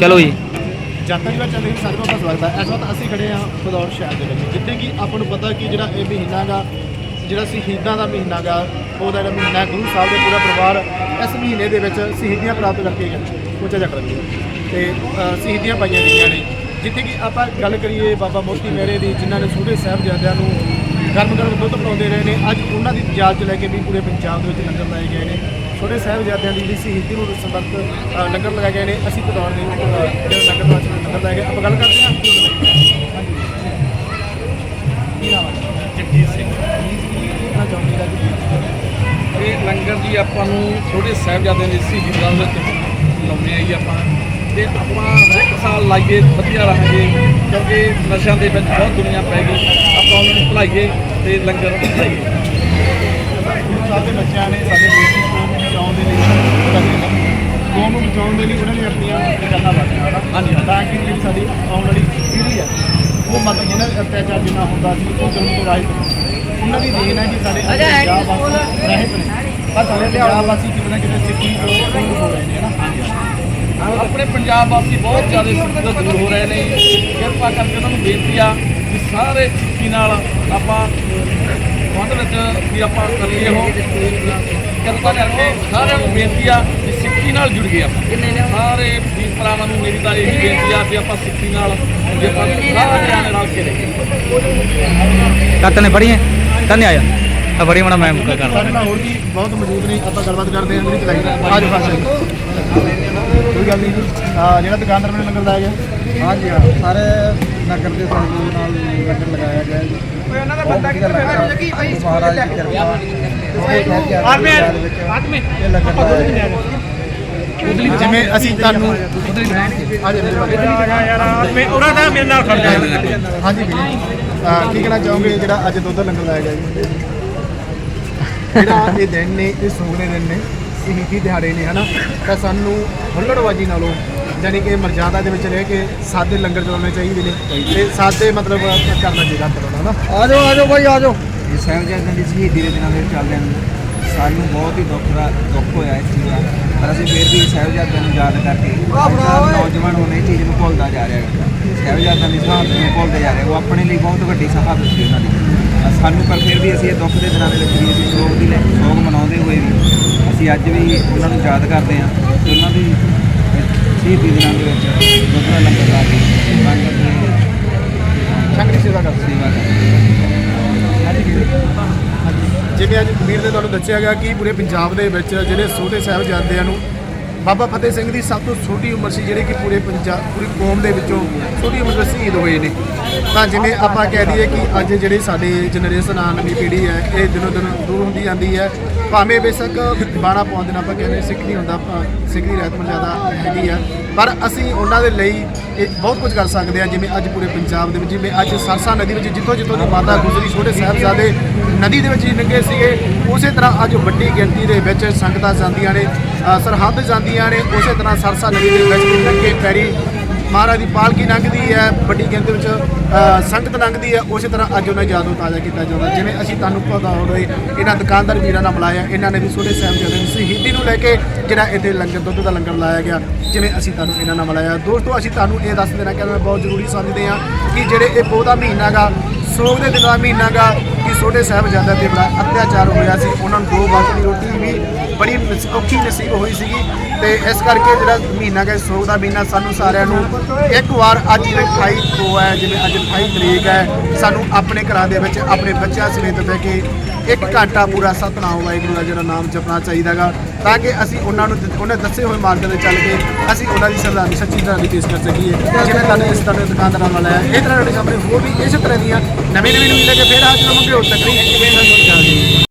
ਚਲੋ ਜੀ। ਜਨਤਾ ਜਿਹੜਾ ਚੱਲ ਰਹੀ ਸਾਰਿਆਂ ਦਾ ਸਵਾਗਤ ਹੈ। ਇਸ ਵਕਤ ਅਸੀਂ ਖੜੇ ਹਾਂ ਫਦੌੜ ਸ਼ਹਿਰ ਦੇ ਵਿੱਚ ਜਿੱਥੇ ਕਿ ਆਪਾਂ ਨੂੰ ਪਤਾ ਕਿ ਜਿਹੜਾ ਇਹ ਮਹੀਨਾ ਗਾ ਜਿਹੜਾ ਸ਼ਹੀਦਾਂ ਦਾ ਮਹੀਨਾ ਗਾ ਉਹਦਾ ਜਿਹੜਾ ਮਹੀਨਾ ਗੁਰੂ ਸਾਹਿਬ ਦੇ ਪੂਰਾ ਪਰਿਵਾਰ ਇਸ ਮਹੀਨੇ ਦੇ ਵਿੱਚ ਸ਼ਹੀਦੀਆਂ ਪ੍ਰਾਪਤ ਕਰਕੇ ਉੱਚਾ ਚੱਕ ਰਹੀ ਹੈ ਤੇ ਸ਼ਹੀਦੀਆਂ ਪਾਈਆਂ ਗਈਆਂ ਨੇ। ਜਿੱਥੇ ਕਿ ਆਪਾਂ ਗੱਲ ਕਰੀਏ ਬਾਬਾ ਮੋਤੀ ਮੇਰੇ ਦੀ ਜਿਨ੍ਹਾਂ ਨੇ ਛੋਟੇ ਸਾਹਿਬਜ਼ਾਦਿਆਂ ਨੂੰ ਗਰਮ ਗਰਮ ਦੁੱਧ ਪਿਲਾਉਂਦੇ ਰਹੇ ਨੇ ਅੱਜ ਉਹਨਾਂ ਦੀ ਯਾਦ 'ਚ ਲੈ ਕੇ ਵੀ ਪੂਰੇ ਪੰਜਾਬ ਦੇ ਵਿੱਚ ਲੰਗਰ ਲਾਏ ਗਏ ਨੇ। ਛੋਟੇ ਸਾਹਿਬਜ਼ਾਦਿਆਂ ਦੀ ਜਿਹੜੀ ਸ਼ਹੀਦੀ ਨੂੰ ਸੰਬੰਧ ਅ, ਲੰਗਰ ਲਗਾਏ ਗਏ ਨੇ। ਅਸੀਂ ਪਦੌੜ ਦੇ ਵਿੱਚ, ਜਿਹੜਾ ਲੰਗਰ ਦਾ ਲੰਗਰ ਲਾਏ ਗਏ ਆਪਾਂ ਗੱਲ ਕਰਦੇ ਹਾਂ। ਜਗਜੀਤ ਸਿੰਘ ਦਾ ਇਹ ਲੰਗਰ ਜੀ ਆਪਾਂ ਨੂੰ ਛੋਟੇ ਸਾਹਿਬਜ਼ਾਦਿਆਂ ਦੀ ਸ਼ਹੀਦੀ ਦਾ ਵਿੱਚ ਲਾਉਂਦੇ ਆ ਜੀ ਆਪਾਂ। ਤੇ ਆਪਾਂ ਹਰ ਇੱਕ ਸਾਲ ਲਾਈਏ ਵਧੀਆ ਰਹਾਂਗੇ ਕਿਉਂਕਿ ਨਸ਼ਿਆਂ ਦੇ ਵਿੱਚ ਬਹੁਤ ਦੁਨੀਆ ਪੈ ਗਈ। ਆਪਾਂ ਉਹਨਾਂ ਨੂੰ ਭੁਲਾਈਏ ਤੇ ਲੰਗਰ ਲਾਈਏ ਦੇ ਬੱਚਿਆਂ ਨੇ ਸਾਡੇ ਦੇਸ਼ ਨੂੰ ਕੌਮ ਨੂੰ ਬਚਾਉਣ ਦੇ ਲਈ ਕਰਦੇ ਨੇ ਕੌਮ ਨੂੰ ਬਚਾਉਣ ਦੇ ਲਈ ਉਹਨਾਂ ਨੇ ਆਪਣੀਆਂ ਵਰਤਿਆ ਨਾ ਹਾਂਜੀ, ਹਾਂਜੀ। ਤਾਂ ਕਿ ਜਿਹੜੀ ਸਾਡੀ ਆਉਣ ਵਾਲੀ ਪੀੜ੍ਹੀ ਹੈ ਉਹ ਮਤਲਬ ਜਿਹਨਾਂ ਦੇ ਅਤਿਆਚਾਰ ਜਿੰਨਾ ਹੁੰਦਾ ਸੀ ਉਹ ਜ਼ੁਲਮ ਤੋਂ ਰਾਜ ਉਹਨਾਂ ਦੀ ਦੇਣ ਹੈ ਕਿ ਸਾਡੇ ਪੰਜਾਬ ਵਾਸੀ ਰਹਿਤ ਨੇ। ਪਰ ਸਾਡੇ ਪੰਜਾਬ ਵਾਸੀ ਕਿਤੇ ਨਾ ਕਿਤੇ ਸਿੱਖੀ ਤੋਂ ਹੋ ਰਹੇ ਨੇ ਨਾ? ਆਪਣੇ ਪੰਜਾਬ ਵਾਸੀ ਬਹੁਤ ਜ਼ਿਆਦਾ ਸਿੱਖੀ ਤੋਂ ਦੂਰ ਹੋ ਰਹੇ ਨੇ। ਕਿਰਪਾ ਕਰਕੇ ਉਹਨਾਂ ਨੂੰ ਬੇਨਤੀ ਆ ਕਿ ਸਾਰੇ ਸਿੱਖੀ ਨਾਲ ਆਪਾਂ ਵੀ ਆਪਾਂ ਕਰੀਏ ਉਹ ਕਿਰਪਾ ਕਰਕੇ ਸਾਰਿਆਂ ਨੂੰ ਬੇਨਤੀ ਆ ਕਿ ਸਿੱਖੀ ਨਾਲ ਜੁੜ ਗਏ ਆਪਾਂ। ਸਾਰੇ ਵੀਰ ਭਰਾਵਾਂ ਨੂੰ ਮੇਰੀ ਤਾਂ ਇਹੀ ਬੇਨਤੀ ਆ ਕਿ ਆਪਾਂ ਸਿੱਖੀ ਨਾਲ ਜੇ ਆਪਾਂ ਸਾਰੇ ਜਾਣੇ ਰਲ ਕੇ ਕੱਤ ਨੇ ਪੜੀਏ ਕੰਨੇ ਆਇਆ ਆ ਬੜੀ ਮਣਾ ਮੈਂ ਮੁਕਾ ਕਰਦਾ ਸਾਡੇ ਨਾਲ ਹੋਰ ਵੀ ਬਹੁਤ ਮੌਜੂਦ ਨੇ ਆਪਾਂ ਗੱਲਬਾਤ ਕਰਦੇ ਹਾਂ ਜਿਹੜੀ ਚਲਾਈ ਆਜੋ ਫਾਸਲ ਕੋਈ ਗੱਲ ਨਹੀਂ ਜਿਹੜਾ ਦੁਕਾਨਦਾਰ ਨੇ ਲੰਗਰ ਲਾਇਆ ਗਿਆ? ਹਾਂਜੀ ਹਾਂ। ਸਾਰੇ ਨਗਰ ਦੇ ਸਹਿਯੋਗ ਨਾਲ ਲੰਗਰ ਲਗਾਇਆ ਗਿਆ ਜੀ। ਉਹਨਾਂ ਦਾ ਬੰਦਾ ਕਿੱਥੇ ਬੈਠਾ ਲੱਗੀ ਭਾਈ ਮਹਾਰਾਜ ਦੀ ਕਿਰਪਾ ਆਦਮੀ ਆਦਮੀ। ਇਹ ਲੰਗਰ ਲਾਇਆ ਗਿਆ ਜਿਵੇਂ ਅਸੀਂ ਤੁਹਾਨੂੰ ਆਜੋ ਯਾਰ ਆਦਮੀ ਉਹਨਾਂ ਦਾ ਮੇਰੇ ਨਾਲ ਖੜ ਹਾਂਜੀ ਵੀਰ। ਅਹ ਕੀ ਕਹਿਣਾ ਚਾਹੋਗੇ ਜਿਹੜਾ ਅੱਜ ਦੁੱਧ ਲੰਗਰ ਲਾਇਆ ਗਿਆ ਜੀ? ਜਿਹੜਾ ਇਹ ਦਿਨ ਨੇ ਇਹ ਸੋਹਣੇ ਦਿਨ ਨੇ ਸ਼ਹੀਦੀ ਦਿਹਾੜੇ ਨੇ ਹਨਾ? ਤਾਂ ਸਾਨੂੰ ਹੁੱਲੜਬਾਜੀ ਨਾਲੋਂ ਯਾਨੀ ਕਿ ਮਰਜ਼ਾਦਾ ਦੇ ਵਿੱਚ ਰਹਿ ਕੇ ਸਾਦੇ ਲੰਗਰ ਚਲਾਉਣੇ ਚਾਹੀਦੇ ਨੇ। ਤੇ ਸਾਦੇ ਮਤਲਬ ਕਰਨਾ ਚਾਹੀਦਾ ਕਰਨਾ ਹਨਾ? ਆਜੋ ਆਜੋ ਭਾਈ ਆਜੋ। ਇਹ ਸਾਹਿਬਜ਼ਾਦਿਆਂ ਦੀ ਸ਼ਹੀਦੀ ਦੇ ਦਿਨਾਂ ਦੇ ਵਿੱਚ ਚੱਲਦੇ ਹਨ ਸਾਨੂੰ ਬਹੁਤ ਹੀ ਦੁੱਖ ਦਾ ਦੁੱਖ ਹੋਇਆ ਇਸ ਚੀਜ਼ ਦਾ। ਪਰ ਅਸੀਂ ਫਿਰ ਵੀ ਸਾਹਿਬਜ਼ਾਦਿਆਂ ਨੂੰ ਯਾਦ ਕਰਕੇ ਨੌਜਵਾਨ ਹੁਣ ਇਹ ਚੀਜ਼ ਨੂੰ ਭੁੱਲਦਾ ਜਾ ਰਿਹਾ ਹੈ ਸਾਹਿਬਜ਼ਾਦਿਆਂ ਦੀ ਸ਼ਹਾਦਤ ਨੂੰ ਭੁੱਲਦੇ ਜਾ ਰਹੇ ਉਹ ਆਪਣੇ ਲਈ ਬਹੁਤ ਵੱਡੀ ਸ਼ਹਾਦਤ ਸੀ ਉਹਨਾਂ ਦੀ ਸਾਨੂੰ ਪਰ ਫਿਰ ਵੀ ਅਸੀਂ ਇਹ ਦੁੱਖ ਦੇ ਦਿਨਾਂ ਦੇ ਵਿੱਚ ਵੀ ਅਸੀਂ ਸੋਗ ਦੀ ਲੈ ਸੋਗ ਮਨਾਉਂਦੇ ਹੋਏ ਵੀ ਅਸੀਂ ਅੱਜ ਵੀ ਉਹਨਾਂ ਨੂੰ ਯਾਦ ਕਰਦੇ ਹਾਂ ਤੇ ਉਹਨਾਂ ਦੀ ਸ਼ਹੀਦੀ ਦਿਨਾਂ ਦੇ ਵਿੱਚ ਦੁੱਧ ਦਾ ਲੰਗਰ ਲਾ ਕੇ ਲੰਗਰ ਦੀ ਸੰਗਤ ਸੇਵਾ ਕਰਦੇ ਸੇਵਾ ਕਰਦੇ ਜਿਵੇਂ ਅੱਜ ਵੀਰ ਨੇ ਤੁਹਾਨੂੰ ਦੱਸਿਆ ਗਿਆ ਕਿ ਪੂਰੇ ਪੰਜਾਬ ਦੇ ਵਿੱਚ ਜਿਹੜੇ ਛੋਟੇ ਸਾਹਿਬਜ਼ਾਦਿਆਂ ਨੂੰ ਬਾਬਾ ਫਤਿਹ ਸਿੰਘ ਦੀ ਸਭ ਤੋਂ ਛੋਟੀ ਉਮਰ ਸੀ, ਜਿਹੜੇ ਕਿ ਪੂਰੇ ਪੰਜਾਬ, ਪੂਰੀ ਕੌਮ ਦੇ ਵਿੱਚੋਂ ਛੋਟੀ ਉਮਰ ਵਿੱਚ ਸ਼ਹੀਦ ਹੋਏ ਨੇ। ਤਾਂ ਜਿਵੇਂ ਆਪਾਂ ਕਹਿ ਦਈਏ ਕਿ ਅੱਜ ਜਿਹੜੇ ਸਾਡੇ ਜਨਰੇਸ਼ਨ ਆ, ਨਵੀਂ ਪੀੜ੍ਹੀ ਹੈ, ਇਹ ਦਿਨੋਂ ਦਿਨ ਦੂਰ ਹੁੰਦੀ ਜਾਂਦੀ ਹੈ। ਭਾਵੇਂ ਬੇਸ਼ੱਕ ਬਾਣਾ ਪਾਉਂਦੇ ਨੇ ਆਪਾਂ ਕਹਿੰਦੇ ਸਿੱਖ ਨਹੀਂ ਹੁੰਦਾ ਸਿੱਖ ਦੀ ਰਹਿਤ ਮਰਜ਼ਾਦਾ ਹੈਗੀ ਆ। ਪਰ ਅਸੀਂ ਉਹਨਾਂ ਦੇ ਲਈ ਇਹ ਬਹੁਤ ਕੁਝ ਕਰ ਸਕਦੇ ਆ ਜਿਵੇਂ ਅੱਜ ਪੂਰੇ ਪੰਜਾਬ ਦੇ ਵਿੱਚ, ਜਿਵੇਂ ਅੱਜ ਸਰਸਾ ਨਦੀ ਵਿੱਚ ਜਿੱਥੋਂ ਜਿੱਥੋਂ ਦੀ ਮਾਤਾ ਗੁਜਰੀ, ਛੋਟੇ ਸਾਹਿਬਜ਼ਾਦੇ ਨਦੀ ਦੇ ਵਿੱਚ ਹੀ ਲੰਘੇ ਸੀਗੇ। ਉਸੇ ਤਰ੍ਹਾਂ ਅੱਜ ਵੱਡੀ ਗਿਣਤੀ ਦੇ ਵਿੱਚ ਸੰਗਤਾਂ ਜਾਂਦੀਆਂ ਨੇ ਸਰਹੱਦ ਜਾਂਦੀਆਂ ਨੇ। ਉਸੇ ਤਰ੍ਹਾਂ ਸਰਸਾ ਨਦੀ ਦੇ ਵਿੱਚ ਲੰਘੇ ਪੈਰੀ ਮਹਾਰਾਜ ਦੀ ਪਾਲਕੀ ਲੰਘਦੀ ਹੈ, ਵੱਡੀ ਗਿਣਤੀ ਵਿੱਚ ਸੰਗਤ ਲੰਘਦੀ ਹੈ। ਉਸੇ ਤਰ੍ਹਾਂ ਅੱਜ ਉਹਨਾਂ ਯਾਦ ਨੂੰ ਤਾਜ਼ਾ ਕੀਤਾ ਜਾਂਦਾ। ਜਿਵੇਂ ਅਸੀਂ ਤੁਹਾਨੂੰ ਪਤਾ ਹੋਵੇ, ਇਹਨਾਂ ਦੁਕਾਨਦਾਰ ਵੀਰਾਂ ਨਾਲ ਮਿਲਾਇਆ, ਇਹਨਾਂ ਨੇ ਵੀ ਛੋਟੇ ਸਾਹਿਬਜ਼ਾਦੇ ਦੀ ਸ਼ਹੀਦੀ ਨੂੰ ਲੈ ਕੇ ਜਿਹੜਾ ਇੱਥੇ ਲੰਗਰ, ਦੁੱਧ ਦਾ ਲੰਗਰ ਲਾਇਆ ਗਿਆ। ਜਿਵੇਂ ਅਸੀਂ ਤੁਹਾਨੂੰ ਇਹਨਾਂ ਨਾਲ ਮਿਲਾਇਆ। ਦੋਸਤੋ, ਅਸੀਂ ਤੁਹਾਨੂੰ ਇਹ ਦੱਸ ਦੇਣਾ ਕਿ ਮੈਂ ਬਹੁਤ ਜ਼ਰੂਰੀ ਸਮਝਦੇ ਹਾਂ ਕਿ ਜਿਹੜੇ ਇਹ ਪੋਹ ਦਾ ਮਹੀਨਾ ਗਾ ਸੋਗ ਦੇ ਦਿਨਾਂ ਦਾ ਮਹੀਨਾ ਗਾ ਛੋਟੇ ਸਾਹਿਬਜ਼ਾਦਿਆਂ ਤੇ ਬੜਾ ਅਤਿਆਚਾਰ ਹੋਇਆ ਸੀ। ਉਹਨਾਂ ਨੂੰ ਦੋ ਵਕਤ ਦੀ ਰੋਟੀ ਵੀ ਬੜੀ ਔਖੀ ਨਸੀਬ ਹੋਈ ਸੀਗੀ। ਤੇ ਇਸ ਕਰਕੇ ਜਿਹੜਾ ਮਹੀਨਾ ਗਾ ਸੋਗ ਦਾ ਮਹੀਨਾ ਸਾਨੂੰ ਸਾਰਿਆਂ ਨੂੰ ਇੱਕ ਵਾਰ ਅੱਜ ਜਿਵੇਂ 28 ਤੋਂ ਹੈ, ਜਿਵੇਂ ਅੱਜ 28 ਤਰੀਕ ਹੈ, ਸਾਨੂੰ ਆਪਣੇ ਘਰਾਂ ਦੇ ਵਿੱਚ ਆਪਣੇ ਬੱਚਿਆਂ ਸਮੇਤ ਬਹਿ ਕੇ ਇੱਕ ਘੰਟਾ ਪੂਰਾ ਸਤਨਾਮ ਵਾਹਿਗੁਰੂ ਦਾ ਜਿਹੜਾ ਨਾਮ ਜਪਣਾ ਚਾਹੀਦਾਗਾ ਤਾਂ ਕਿ ਅਸੀਂ ਉਹਨਾਂ ਨੂੰ ਦਿੱਤ- ਉਹਨੇ ਦੱਸੇ ਹੋਏ ਮਾਰਗ ਤੇ ਚੱਲ ਕੇ ਅਸੀਂ ਉਹਨਾਂ ਦੀ ਸਰਦਾਰੀ ਸੱਚੀ ਤਰ੍ਹਾਂ ਦੀ ਪੇਸ਼ ਕਰ ਸਕੀਏ। ਜਿਵੇਂ ਤੁਹਾਨੂੰ ਇਸ ਤਰ੍ਹਾਂ ਦੇ ਦੁਕਾਨਦਾਰਾਂ ਨਾਲ ਆਇਆ, ਇਹ ਤਰ੍ਹਾਂ ਦੇ ਸਾਹਮਣੇ ਹੋਰ ਵੀ ਇਸੇ ਤਰ੍ਹਾਂ ਦੀਆਂ ਨਵੇਂ ਨਵੇਂ ਨੂੰ ਲੈ ਕੇ ਫੇਰ ਹਾਜ਼ਰ ਹੋਵਾਂਗੇ ਉਦੋਂ ਤੱਕ ਨਹੀਂ